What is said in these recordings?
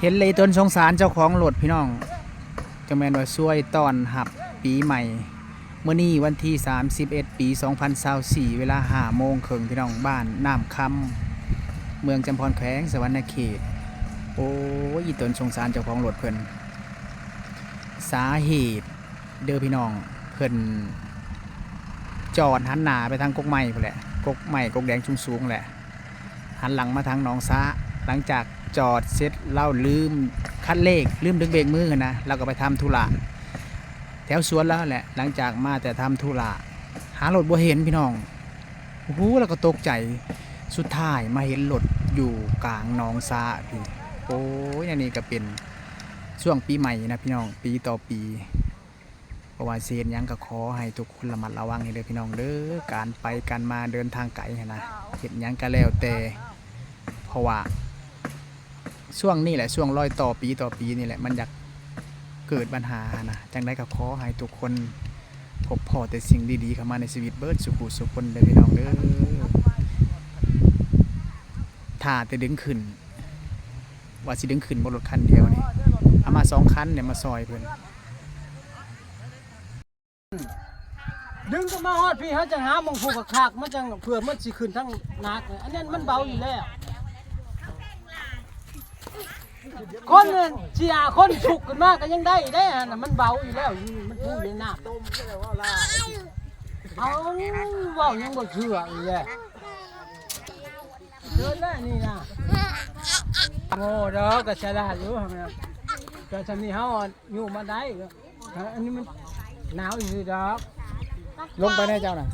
เห็นเลยต้นสงสารเจ้าของรถพี่น้องจังแม่นว่าช่วยต้อนหับปีใหม่เมื่อนี้วันที่ 31 ปี 2024เวลา5โมงครึ่งพี่น้องบ้านน้ำคำเมืองจำพรแขวงสวรรณเขต โอ้ยต้นสงสารเจ้าของรถเพิ่นสาเหตุเด้อพี่น้องเพิ่นจอดหันหน้าไปทางกกไม้พุ่นแหละกกไม้กกแดงชุมสูงแหละหันหลังมาทางหนองซะ หลังจากจอดเสร็จเล่าลืมคัดเลขลืมดึงเบรกมือนะเราก็ไปทำธุระแถวสวนแล้วแหละ หลังจากมาแต่ทำธุระหารถบ่เห็นพี่น้องโอ้โหแล้วก็ตกใจสุดท้ายมาเห็นรถอยู่กลางหนองซาพี่โอ้ยันนี้ก็เป็นช่วงปีใหม่นะพี่น้องปีต่อปีเพราะว่าเซียนยังก็ขอให้ทุกคนระมัดระวังให้เลยพี่น้องเด้อการไปการมาเดินทางไกลนะเห็นยังก็แล้วแต่เพราะว่า ช่วงนี้แหละช่วงร้อยต่อปีต่อปีนี่แหละมันอยากเกิดปัญหานะจังได้ก็ขอให้ทุกคนพบพอแต่สิ่งดีๆเข้ามาในชีวิตเบิร์ดสุขุสุขคนเลยพี่น้องเด้อถ้าแต่ดึงขึ้น ว่าสิดึงขึ้นบนรถคันเดียวนี่เอามาสองคันเนี่ยมาซอยเพิ่อนดึงก็มาฮอดพี่เขาจังหามองผูกกับขากมันจังเผื่อมันสิขึ้นทั้งนักอันนั้นมันเบาอยู่แล้ว คนเนี่ยเสียคนฉุกขึ้นมากก็ยังได้ได้อะน่มันเบาอยู่แล้วมันพูดในน้ำเอาเว่ายังบ่เชื่ออีกเลยเดินแล้นี่นะโง่ดอกก็ฉลาดอยู่ทำไมก็จะมีเฮาอยู่มาได้ก็อันนี้มันหนาวอยู่ดอกลงไปได้เจ้าน่ะ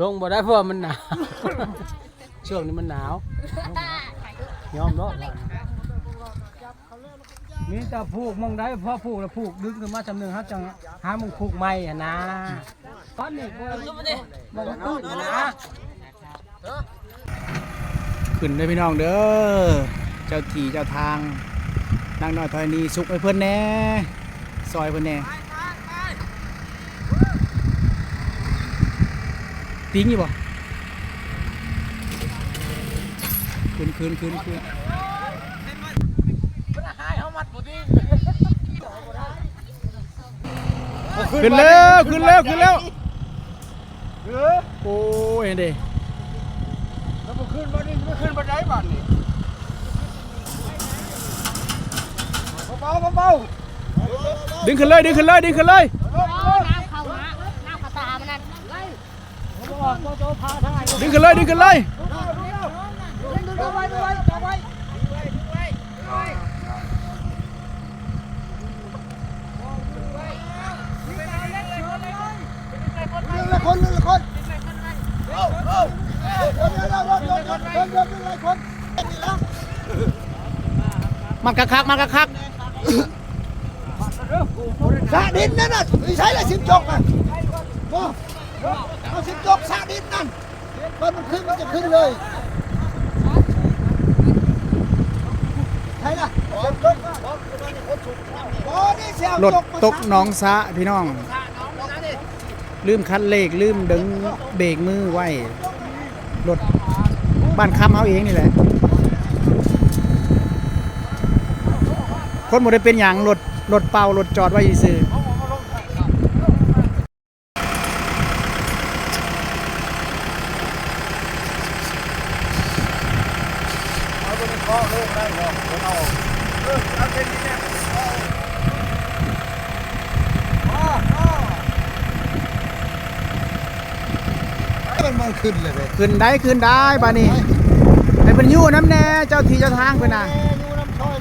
ลงบ่ได้เพราะว่ามันหนาวช่วงนี้มันหนาวยอมเนาะ มีแต่ผูกมองได้พอผูกแล้วผูกดึงขึ้นมาจำหนึ่งฮะจังหามึงผูกไม่อะนะตอนนี้บ่บ่บ่ตื้นะนะขึ้นเลยพี่น้องเด้อเจ้าที่เจ้าทางนางน้อยถอยนีสุกไปเพิ่อนแน่ซอยเพิ่อนแน่ติ้งอยู่บ่ขึ้นขึ้นขึ้นขึ้น ขึ้นแล้วขึ้นแล้วขึ้นแล้วโอ้ยเห็นดิแล้วมันขึ้นมาดิมันขึ้นมาได้บ้านนี่เบาๆเบาดึงขึ้นเลยดึงขึ้นเลยดึงขึ้นเลยน้ำเข้านะน้ำกระตามันนั่นๆบอกว่าโจพาทางไหนดึงขึ้นเลยดึงขึ้นเลย เอาไว้เอาไว้เอาไว้ ละคนละคนเอาเอาเดี๋ยวเดี๋ยวเดี๋ยวเดี๋ยวเดี๋ยวเดี๋ยวเดี๋ยวหลายคนมันคักคักมันคักคักสระดินนั่นน่ะใช่ละสิบจกอะโอ้เอาสิบจกสระดินนั่นมันมันขึ้นมันจะขึ้นเลยใช่ละสิบจกโอ้นี่เสียวรถจกมาตกหนองสะพี่น้อง ลืมคัดเลขลืมดึงเบรกมือไว้รถบ้านค้ำเขาเองนี่แหละ คนบ่ได้เป็นอย่างรถรถเป่ารถจอดไว้ซื้อ มันมันขึ้นเลยเลยขึ้นได้ขึ้นได้บ้านี้ไอ้เป็นยู่น้ำแน่เจ้าทีเจ้าทางเพิ่นน่ะ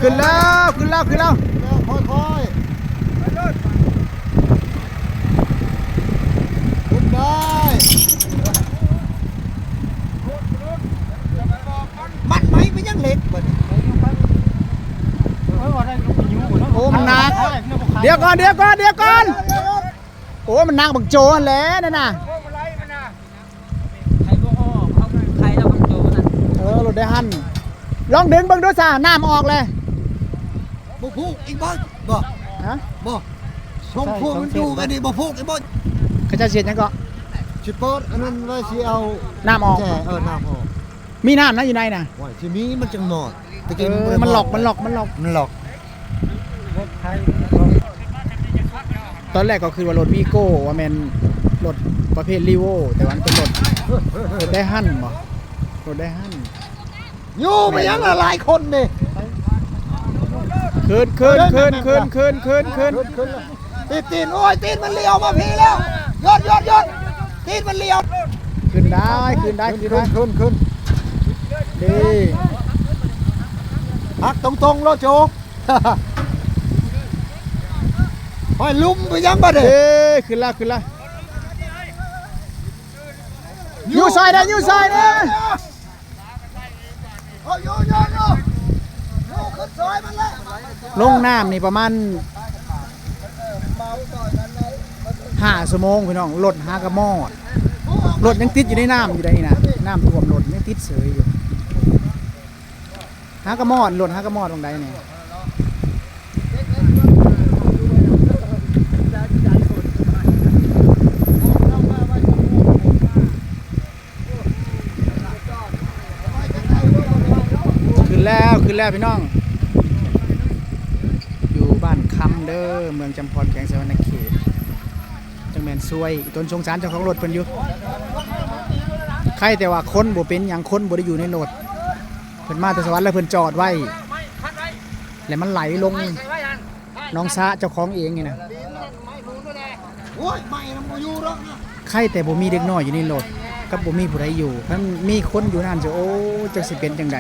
ขึ้นแล้วขึ้นแล้วขึ้นแล้วค่อยค่อยขึ้นได้มันไหมไม่ยังเล็กโอ้มันหนักเดี๋ยวก่อนเดี๋ยวก่อนเดี๋ยวก่อนโอ้มันหนักบักโจนแล้วนั่นน่ะ ใครบ่อ้อเขาใครแล้วมันโจนั่น เออรถได้หันลองดึงเบิ่งดูซ่าน้ำออกเลยบ่พูกอีกบ่บ่ฮะบ่ชมพูมันอยู่กันนี่บ่พูกอีกบ่เขาจะเสียดหยังก็สิเปิดอันนั้นไว้สิเอาน้ำออกแจเออน้ำออกมีน้ำนะอยู่ในน่ะว่าสิมีมันจังหนอดตะเอกี้อมันหลอกมันหลอกมันหลอกมันหลอกรถไทยตอนแรกก็คือว่ารถวีโก้ว่าแมนรถประเภทรีโวแต่ว่ามันเป็นรถรถได้หั่นบ่รถได้หั่น อยู่ไปยังละหลายคนนี่คืนคืนคืนคืนคืนคืนคืนขึ้นขึ้นเลยตีนตีนโอ้ยตีนมันเลี้ยวมาพี่แล้วยอดยอดยอดตีนมันเลี้ยวคืนได้คืนได้คืนได้ขึ้นขึ้นดีหักตรงตรงๆแล้วโจห้อยลุ่มไปยังบ่เด้เอ้ยขึ้นละขึ้นละอยู่ซอยเด้ออยู่ซอยเด้อเอาอยู่อยู่อยู่อยู่ขึ้นซอยมันเลย ลงน้ำนี่ประมาณห้าชั่วโมงพี่น้องรถหากระมอดรถยังติดอยู่ในน้ำอยู่ได้นี่นะน้ำท่วมรถยังติดเสยอยู่หากระมอดรถหากระมอดตรงใดเนี่ยขึ้นแล้วขึ้นแล้วพี่น้อง อยู่บ้านคำเด้อเมืองจำพรแขวงสะวรรณเขตจังแมนซวยต้นสงสารเจ้าของรถเพิ่นอยู่ใครแต่ว่าคนบ่เป็นหยังคนบ่ได้อยู่ในรถเพิ่นมาแต่สวรรค์แล้วเพิ่นจอดไว้แล้วมันไหลลงหน้องซะเจ้าของเองนี่นะโอ้ยไม่นะมูอยู่หรอกนะใครแต่บ่มีเด็กน้อยอยู่ในรถกับบ่มีผู้ใดอยู่ถ้ามีคนอยู่นั่นจะโอ้จักสิเป็นจังใด